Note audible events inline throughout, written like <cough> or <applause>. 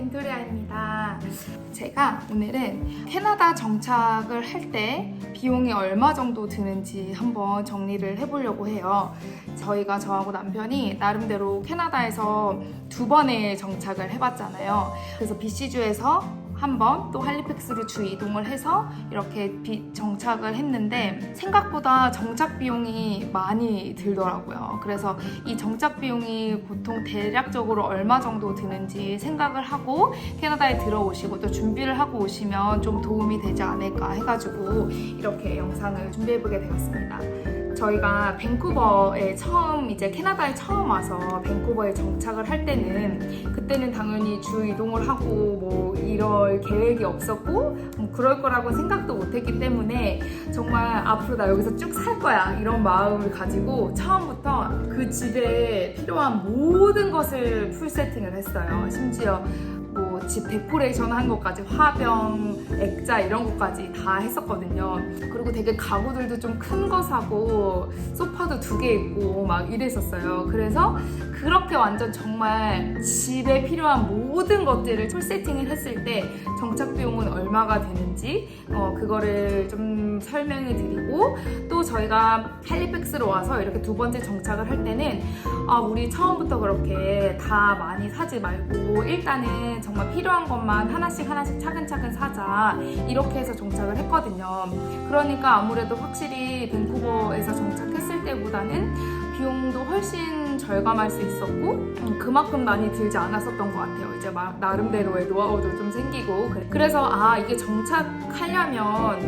벤토리아입니다. 제가 오늘은 캐나다 정착을 할 때 비용이 얼마 정도 드는지 한번 정리를 해보려고 해요. 저희가 저하고 남편이 나름대로 캐나다에서 두 번의 정착을 해봤잖아요. 그래서 BC주에서 한번 또 할리팩스로 주 이동을 해서 이렇게 비- 정착을 했는데 생각보다 정착 비용이 많이 들더라고요. 그래서 이 정착 비용이 보통 대략적으로 얼마 정도 드는지 생각을 하고 캐나다에 들어오시고 또 준비를 하고 오시면 좀 도움이 되지 않을까 해가지고 이렇게 영상을 준비해보게 되었습니다. 저희가 밴쿠버에 처음 이제 캐나다에 처음 와서 밴쿠버에 정착을 할 때는 그때는 당연히 주 이동을 하고 뭐 이럴 계획이 없었고 뭐 그럴 거라고 생각도 못했기 때문에 정말 앞으로 나 여기서 쭉 살 거야 이런 마음을 가지고 처음부터 그 집에 필요한 모든 것을 풀 세팅을 했어요. 심지어 뭐 집 데코레이션 한 것까지 화병, 액자 이런 것까지 다 했었거든요. 그리고 되게 가구들도 좀 큰 거 사고 소파도 두 개 있고 막 이랬었어요. 그래서 그렇게 완전 정말 집에 필요한 모든 것들을 풀 세팅을 했을 때 정착 비용은 얼마가 되는지 어, 그거를 좀 설명해 드리고 또 저희가 할리팩스로 와서 이렇게 두 번째 정착을 할 때는 아, 우리 처음부터 그렇게 다 많이 사지 말고 일단은 정말 필요 한 것만 하나씩 하나씩 차근차근 사자 이렇게 해서 정착을 했거든요. 그러니까 아무래도 확실히 밴쿠버에서 정착했을 때보다는 비용도 훨씬 절감할 수 있었고 음, 그만큼 많이 들지 않았었던 것 같아요. 이제 막 나름대로의 노하우도 좀 생기고 그래- 그래서 아 이게 정착하려면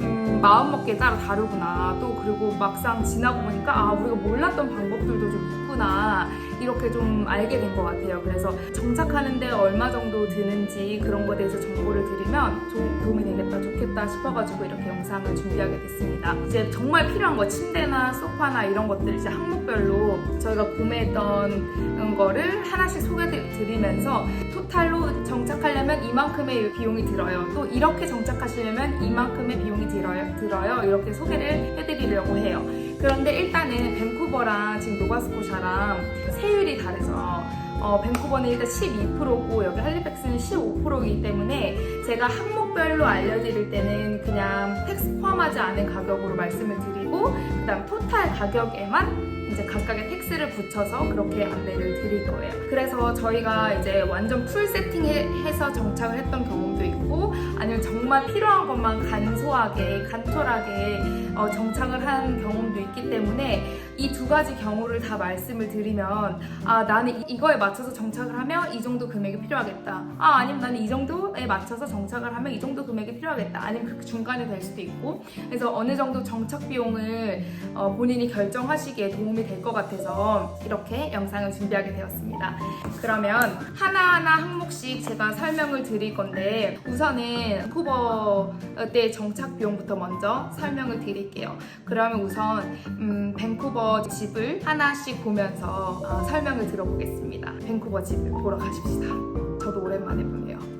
음, 마음먹기에 따라 다르구나. 또 그리고 막상 지나고 보니까 아 우리가 몰랐던 방법들도 좀 있구나. 이렇게 좀 알게 된 것 같아요. 그래서 정착하는데 얼마 정도 드는지 그런 거에 대해서 정보를 드리면 좀 도움이 되겠다, 좋겠다 싶어가지고 이렇게 영상을 준비하게 됐습니다. 이제 정말 필요한 거 침대나 소파나 이런 것들 이제 항목별로 저희가 구매했던 거를 하나씩 소개 드리면서 토탈로 정착하려면 이만큼의 비용이 들어요. 또 이렇게 정착하시려면 이만큼의 비용이 들어요. 들어요. 이렇게 소개를 해드리려고 해요. 그런데 일단은 밴쿠버랑 지금 노바스코샤랑 세율이 다르죠. 어, 밴쿠버는 일단 12%고 여기 할리팩스는 15%이기 때문에 제가 항목별로 알려드릴 때는 포함하지 않은 가격으로 말씀을 드리고 그다음 토탈 가격에만 이제 각각의 텍스를 붙여서 그렇게 안내를 드릴 거예요. 그래서 저희가 이제 완전 풀 세팅해서 정착을 했던 경험도 있고 아니면 정말 필요한 것만 간소하게 간촐하게 어, 정착을 한 경험도 있기 때문에 이 두 가지 경우를 다 말씀을 드리면 아 나는 이- 이거에 맞춰서 정착을 하면 이 정도 금액이 필요하겠다. 아 아니면 나는 이 정도에 맞춰서 정착을 하면 이 정도 금액이 필요하겠다. 아니면 그 중간에 될 수도 있고 그래서 어느 정도 정착 비용을 어, 본인이 결정하시기에 도움이 될 것 같아서 이렇게 영상을 준비하게 되었습니다. 그러면 하나하나 항목씩 제가 설명을 드릴 건데 우선은 밴쿠버 때 정착 비용부터 먼저 설명을 드릴게요. 그러면 우선 음, 밴쿠버 집을 하나씩 보면서 어, 설명을 들어보겠습니다. 밴쿠버 집을 보러 가십시다. 저도 오랜만에 보네요.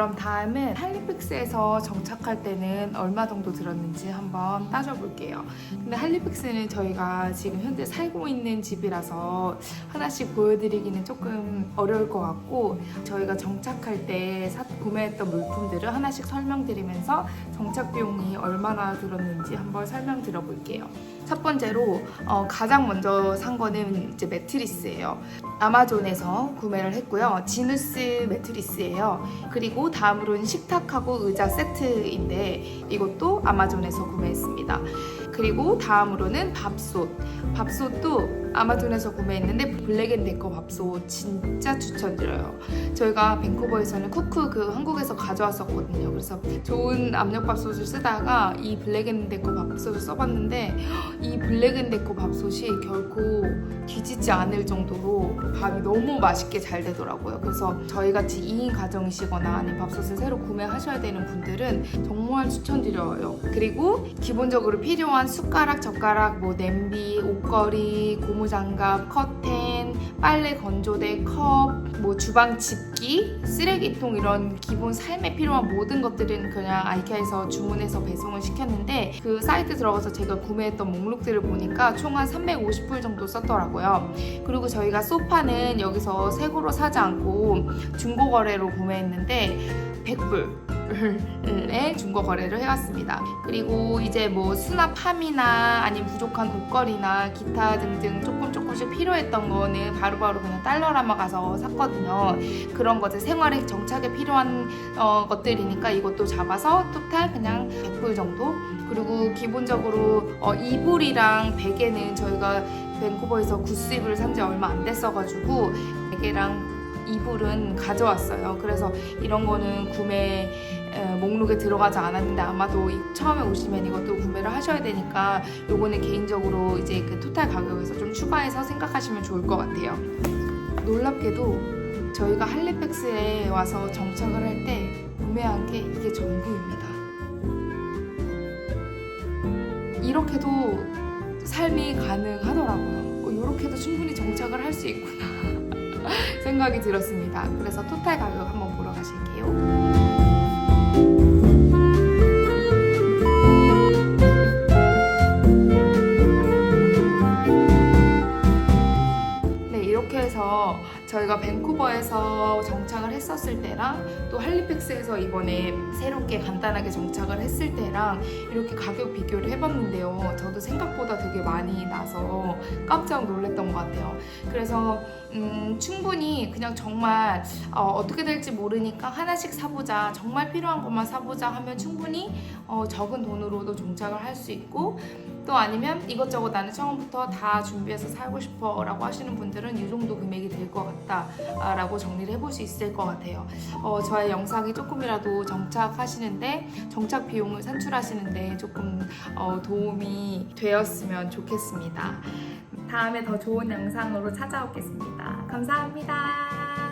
그럼 다음은 할리픽스에서 정착할 때는 얼마 정도 들었는지 한번 따져볼게요. 근데 할리픽스는 저희가 지금 현재 살고 있는 집이라서 하나씩 보여드리기는 조금 어려울 것 같고 저희가 정착할 때 사- 구매했던 물품들을 하나씩 설명드리면서 정착 비용이 얼마나 들었는지 한번 설명드려볼게요. 첫 번째로 어, 가장 먼저 산 거는 이제 매트리스예요. 아마존에서 구매를 했고요. 지누스 매트리스예요. 그리고 다음으로는 식탁하고 의자 세트인데 이것도 아마존에서 구매했습니다. 그리고 다음으로는 밥솥. 밥솥도 아마존에서 구매했는데 블랙앤데커 밥솥 진짜 추천드려요. 저희가 밴쿠버에서는 쿠크 그 한국에서 가져왔었거든요. 그래서 좋은 압력밥솥을 쓰다가 이 블랙앤데커 밥솥을 써봤는데 이 블랙앤데커 밥솥이 결코 뒤지지 않을 정도로 밥이 너무 맛있게 잘 되더라고요. 그래서 저희 같이 2인 가정이시거나 아니면 밥솥을 새로 구매하셔야 되는 분들은 정말 추천드려요. 그리고 기본적으로 필요한 숟가락, 젓가락, 뭐 냄비, 옷걸이, 고무 장갑, 커튼, 빨래 건조대, 컵, 뭐 주방 집기, 쓰레기통 이런 기본 삶에 필요한 모든 것들은 그냥 아이케아에서 주문해서 배송을 시켰는데 그 사이트 들어가서 제가 구매했던 목록들을 보니까 총 한 350불 정도 썼더라고요. 그리고 저희가 소파는 여기서 새고로 사지 않고 중고 거래로 구매했는데 100불 에 중고 거래를 해왔습니다. 그리고 이제 뭐 수납함이나 아니면 부족한 옷걸이나 기타 등등 조금 조금씩 필요했던 거는 바로 바로 그냥 달러라마 가서 샀거든요. 그런 것들 생활에 정착에 필요한 어, 것들이니까 이것도 잡아서 토탈 그냥 100불 정도. 그리고 기본적으로 어, 이불이랑 베개는 저희가 밴쿠버에서 구스 이불을 산 지 얼마 안 됐어가지고 베개랑 이불은 가져왔어요. 그래서 이런 거는 구매 에, 목록에 들어가지 않았는데 아마도 이- 처음에 오시면 이것도 구매를 하셔야 되니까 요거는 개인적으로 이제 그 토탈 가격에서 좀 추가해서 생각하시면 좋을 것 같아요. 놀랍게도 저희가 할리팩스에 와서 정착을 할 때 구매한 게 이게 전부입니다. 이렇게도 삶이 가능하더라고요. 어, 이렇게도 충분히 정착을 할 수 있구나 <laughs> 생각이 들었습니다. 그래서 토탈 가격 한번 보러 가실게요. 저희가 밴쿠버에서 정착을 했었을 때랑 또 할리팩스에서 이번에 새롭게 간단하게 정착을 했을 때랑 이렇게 가격 비교를 해봤는데요. 저도 생각보다 되게 많이 나서 깜짝 놀랐던 것 같아요. 그래서 음, 충분히 그냥 정말 어, 떻게 될지 모르니까 하나씩 사보자, 정말 필요한 것만 사보자 하면 충분히 어, 적은 돈으로도 정착을 할 수 있고 또 아니면 이것저것 나는 처음부터 다 준비해서 살고 싶어 라고 하시는 분들은 이 정도 금액이 될 것 같다 라고 정리를 해볼 수 있을 것 같아요. 어, 저의 영상이 조금이라도 정착하시는데 정착 비용을 산출하시는데 조금 어, 도움이 되었으면 좋겠습니다. 다음에 더 좋은 영상으로 찾아오겠습니다. 감사합니다.